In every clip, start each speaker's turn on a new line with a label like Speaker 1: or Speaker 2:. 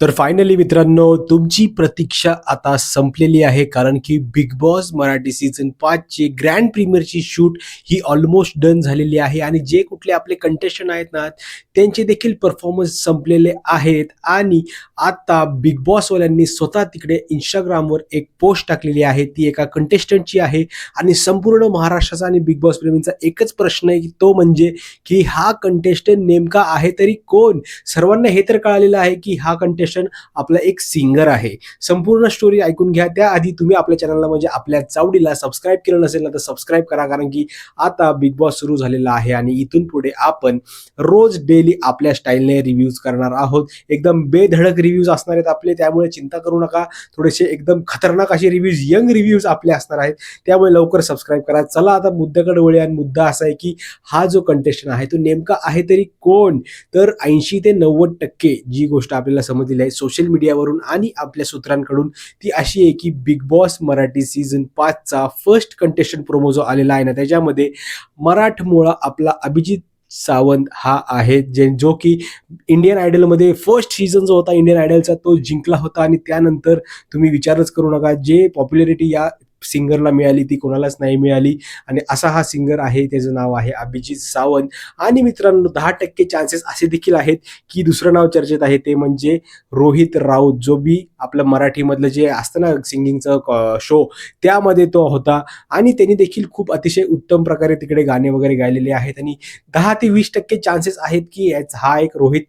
Speaker 1: तर फायनली मित्रांनो तुमची प्रतीक्षा आता संपलेली आहे कारण की बिग बॉस मराठी सीझन पाचची ग्रँड प्रीमियरची शूट ही ऑलमोस्ट डन झालेली आहे आणि जे कुठले आपले कंटेस्टंट आहेत ना त्यांचे देखील परफॉर्मन्स संपलेले आहेत आणि आता बिग बॉसवाल्यांनी स्वतः तिकडे इंस्टाग्रामवर एक पोस्ट टाकलेली आहे. ती एका कंटेस्टंटची आहे आणि संपूर्ण महाराष्ट्राचा आणि बिग बॉस प्रेमींचा एकच प्रश्न आहे की तो म्हणजे की हा कंटेस्टंट नेमका आहे तरी कोण? सर्वांना हे तर कळालेलं आहे की हा कंटेस्ट कंटेस्टंट आपला एक सिंगर आहे. संपूर्ण स्टोरी ऐकून घ्या. त्याआधी तुम्ही आपल्या चॅनलला म्हणजे आपल्या चावडीला सबस्क्राईब केलं नसेल ना तर सबस्क्राईब करा. कारण की आता बिग बॉस सुरू झालेला आहे आणि इथून पुढे आपण रोज डेली आपल्या स्टाईलने रिव्ह्यूज करणार आहोत. एकदम बेधडक रिव्ह्यूज असणार आहेत आपले. त्यामुळे चिंता करू नका. थोडेसे एकदम खतरनाक असे रिव्ह्यूज यंग रिव्ह्यूज आपले असणार आहेत. त्यामुळे लवकर सबस्क्राईब करा. चला आता मुद्द्याकडे वळूया. आणि मुद्दा असा आहे की हा जो कंटेस्टंट आहे तो नेमका आहे तरी कोण? तर ऐंशी ते नव्वद टक्के जी गोष्ट आपल्याला समजलेली आहे सोशल मीडियावरून आणि आपल्या सूत्रांकडून. ती अशी आहे की बिग बॉस मराठी सीझन पाचचा फर्स्ट कंटेस्टंट प्रोमो जो आलेला आहे ना त्याच्यामध्ये मराठमोळा आपला अभिजित सावंत हा आहे. जे जो की इंडियन आयडलमध्ये फर्स्ट सीझन जो होता इंडियन आयडलचा तो जिंकला होता आणि त्यानंतर तुम्ही विचारच करू नका. जे पॉप्युलॅरिटी या सिंगरला मिळाली ती कोणालाच नाही मिळाली. आणि असा हा सिंगर आहे त्याचं नाव आहे अभिजित सावंत. आणि मित्रांनो दहा टक्के चान्सेस असे देखील आहेत की दुसरं नाव चर्चेत आहे ते म्हणजे रोहित राऊत जो बी आपलं मराठीमधलं जे असतं ना सिंगिंगचं शो त्यामध्ये तो होता. आणि त्यांनी देखील खूप अतिशय उत्तम प्रकारे तिकडे गाणे वगैरे गायलेले आहेत. आणि दहा ते वीस टक्के चान्सेस आहेत की हा एक रोहित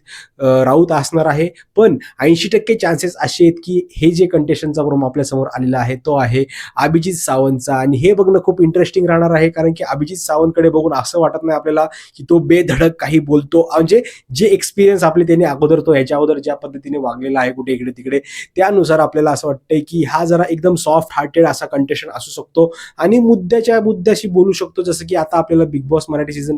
Speaker 1: राऊत असणार आहे. पण ऐंशी टक्के चान्सेस असे आहेत की हे जे कंटेशनचा प्रोम आपल्यासमोर आलेला आहे तो आहे अभिजित अभिजित सावंतचा. आणि हे बघणं खूप इंटरेस्टिंग राहणार आहे कारण की अभिजित सावंतकडे बघून असं वाटत नाही आपल्याला की तो बेधडक काही बोलतो. म्हणजे जे एक्सपिरियन्स आपले त्याने अगोदर तो ह्याच्या अगोदर ज्या पद्धतीने वागलेला आहे कुठे इकडे तिकडे त्यानुसार आपल्याला असं वाटतंय की हा जरा एकदम सॉफ्ट हार्टेड असा कंटेशन असू शकतो. आणि मुद्द्याच्या मुद्द्याशी बोलू शकतो जसं की आता आपल्याला बिग बॉस मराठी सीझन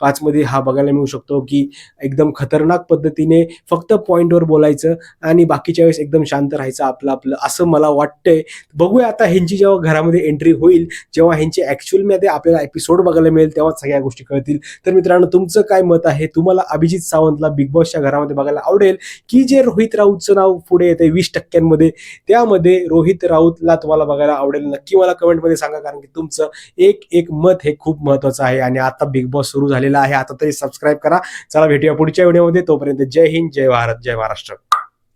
Speaker 1: पाच मध्ये हा बघायला मिळू शकतो की एकदम खतरनाक पद्धतीने फक्त पॉईंटवर बोलायचं आणि बाकीच्या वेळेस एकदम शांत राहायचं आपलं आपलं असं मला वाटतंय. बघूया आता ह्यांची जेव्हा घरामध्ये एंट्री होईल जेव्हा ह्यांची ऍक्च्युअलमध्ये आपल्याला एपिसोड बघायला मिळेल तेव्हा सगळ्या गोष्टी कळतील. तर मित्रांनो तुमचं काय मत आहे? तुम्हाला अभिजित सावंतला बिग बॉसच्या घरामध्ये बघायला आवडेल की जे रोहित राऊतचं नाव पुढे येते वीस टक्क्यांमध्ये? त्यामध्ये रोहित राऊतला तुम्हाला बघायला आवडेल. नक्की मला कमेंटमध्ये सांगा कारण की तुमचं एक एक मत हे खूप महत्वाचं आहे. आणि आता बिग बॉस सुरू झालेला आहे. आता तरी सबस्क्राईब करा. चला भेटूया पुढच्या व्हिडिओमध्ये तोपर्यंत जय हिंद जय भारत जय महाराष्ट्र.